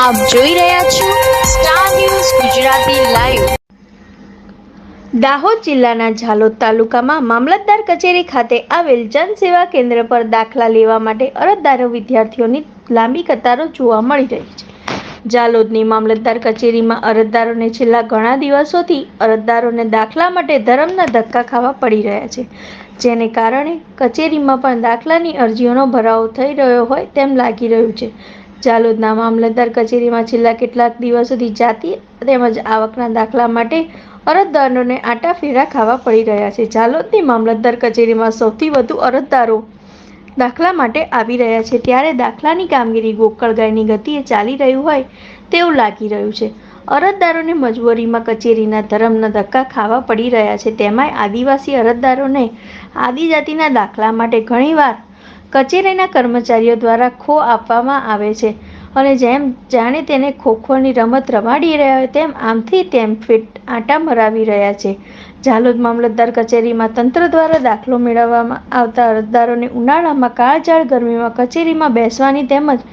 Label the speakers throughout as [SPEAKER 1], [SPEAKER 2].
[SPEAKER 1] આપ જોઈ રહ્યા છો Star News Gujarati live
[SPEAKER 2] Dahod જિલ્લાના ઝાલોદ તાલુકામાં મામલતદાર કચેરી ખાતે આવેલ જનસેવા કેન્દ્ર પર દાખલા લેવા માટે અરજદારો વિદ્યાર્થીઓની લાંબી કતારો જોવા મળી રહી છે. ઝાલોદની મામલતદાર કચેરીમાં અરજદારોને છેલ્લા ઘણા દિવસોથી અરજદારોને દાખલા માટે ધરમના ધક્કા ખાવા પડી રહ્યા છે. જેને કારણે કચેરીમાં પણ દાખલાની અરજીઓનો ભરાવો થઈ રહ્યો હોય તેમ લાગી રહ્યું છે. ઝાલોદના મામલતદાર કચેરીમાં છેલ્લા કેટલાક દિવસોથી જાતિ તેમજ આવકના દાખલા માટે અરજદારોને આટા ફેરા ખાવા પડી રહ્યા છે. જાલોદની મામલતદાર કચેરીમાં સૌથી વધુ અરજદારો દાખલા માટે આવી રહ્યા છે. ત્યારે દાખલાની કામગીરી ગોકળગાયની ગતિએ ચાલી રહ્યું હોય તેવું લાગી રહ્યું છે. અરજદારોને મજબૂરીમાં કચેરીના ધરમના ધક્કા ખાવા પડી રહ્યા છે. તેમાંય આદિવાસી અરજદારોને આદિજાતિના દાખલા માટે ઘણીવાર કચેરીના કર્મચારીઓ દ્વારા ખો આપવામાં આવે છે અને જેમ જાણે તેને ખોખોની રમત રમાડી રહ્યા હોય તેમ આમથી તેમ ફિટ આંટા મરાવી રહ્યા છે. ઝાલોદ મામલતદાર કચેરીમાં તંત્ર દ્વારા દાખલો મેળવવામાં આવતા અરજદારોને ઉનાળામાં કાળઝાળ ગરમીમાં કચેરીમાં બેસવાની તેમજ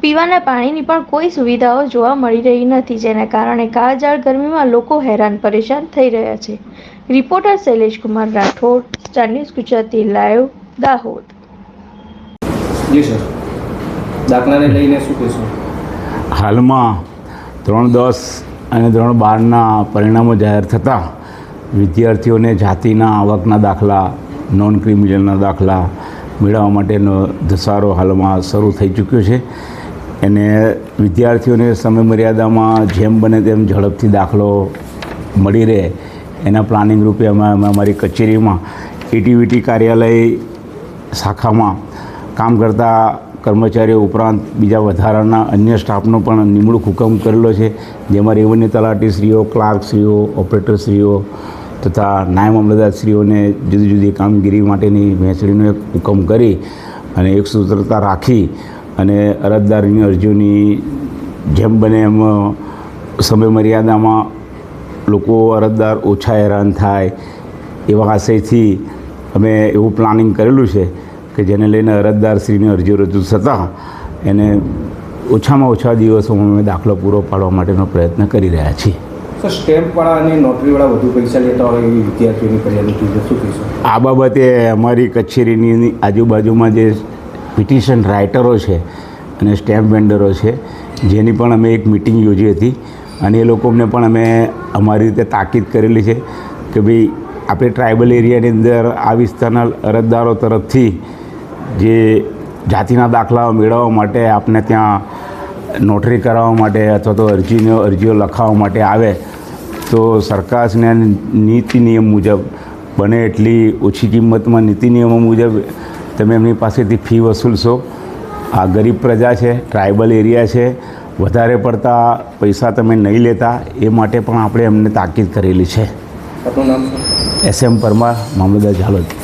[SPEAKER 2] પીવાના પાણીની પણ કોઈ સુવિધાઓ જોવા મળી રહી નથી, જેના કારણે કાળઝાળ ગરમીમાં લોકો હેરાન પરેશાન થઈ રહ્યા છે. Reporter Shailesh Kumar Rathod, Star News Gujarati, live, Dahod.
[SPEAKER 3] દાખલાને લઈને શું કહેશો?
[SPEAKER 4] હાલમાં ત્રણ દસ અને ત્રણ બારના પરિણામો જાહેર થતાં વિદ્યાર્થીઓને જાતિના આવકના દાખલા નોન ક્રિમિનલના દાખલા મેળવવા માટેનો ધસારો હાલમાં શરૂ થઈ ચૂક્યો છે. એને વિદ્યાર્થીઓને સમય મર્યાદામાં જેમ બને તેમ ઝડપથી દાખલો મળી રહે. એના પ્લાનિંગ રૂપે અમે અમારી કચેરીમાં એટીવીટી કાર્યાલય શાખામાં કામ કરતા કર્મચારીઓ ઉપરાંત બીજા વધારાના અન્ય સ્ટાફનો પણ નિમણૂક હુકમ કરેલો છે, જેમાં રેવન્યુ તલાટીશ્રીઓ, ક્લાર્કશ્રીઓ, ઓપરેટરશ્રીઓ તથા નાયબ અમલદારશ્રીઓને જુદી જુદી કામગીરી માટેની વહેંચણીનો એક હુકમ કરી અને એક સૂત્રતા રાખી અને અરજદારની અરજીઓની જેમ બને એમ સમય મર્યાદામાં લોકો અરજદાર ઓછા હેરાન થાય એવા આશયથી અમે એવું પ્લાનિંગ કરેલું છે. કે જેને લઈને અરજદારશ્રીની અરજી રજૂ થતાં એને ઓછામાં ઓછા દિવસોમાં અમે દાખલો પૂરો પાડવા માટેનો પ્રયત્ન કરી રહ્યા છીએ.
[SPEAKER 3] સર સ્ટેમ્પવાળા અને નોટરીવાળા વધુ પૈસા લેતા હોય એવી વિદ્યાર્થીઓની ફરિયાદ શું કહેશો?
[SPEAKER 4] આ બાબતે અમારી કચેરીની આજુબાજુમાં જે પિટિશન રાઇટરો છે અને સ્ટેમ્પ વેન્ડરો છે જેની પણ અમે એક મિટિંગ યોજી હતી અને એ લોકોને પણ અમે અમારી રીતે તાકીદ કરેલી છે કે ભાઈ આપણે ટ્રાઇબલ એરિયાની અંદર આ વિસ્તારના અરજદારો તરફથી જે જાતિના દાખલાઓ મેળવવા માટે આપને ત્યાં નોટરી કરાવવા માટે અથવા તો અરજીનો અરજીઓ લખાવવા માટે આવે તો સરકારને નીતિ નિયમ મુજબ બને એટલી ઓછી કિંમતમાં નીતિ નિયમો મુજબ તમે એમની પાસેથી ફી વસૂલશો. આ ગરીબ પ્રજા છે ટ્રાઇબલ એરિયા છે વધારે પડતા પૈસા તમે નહીં લેતા એ માટે પણ આપણે એમને તાકીદ કરેલી છે. એસ એમ પરમાર મામલતદાર ઝાલોદ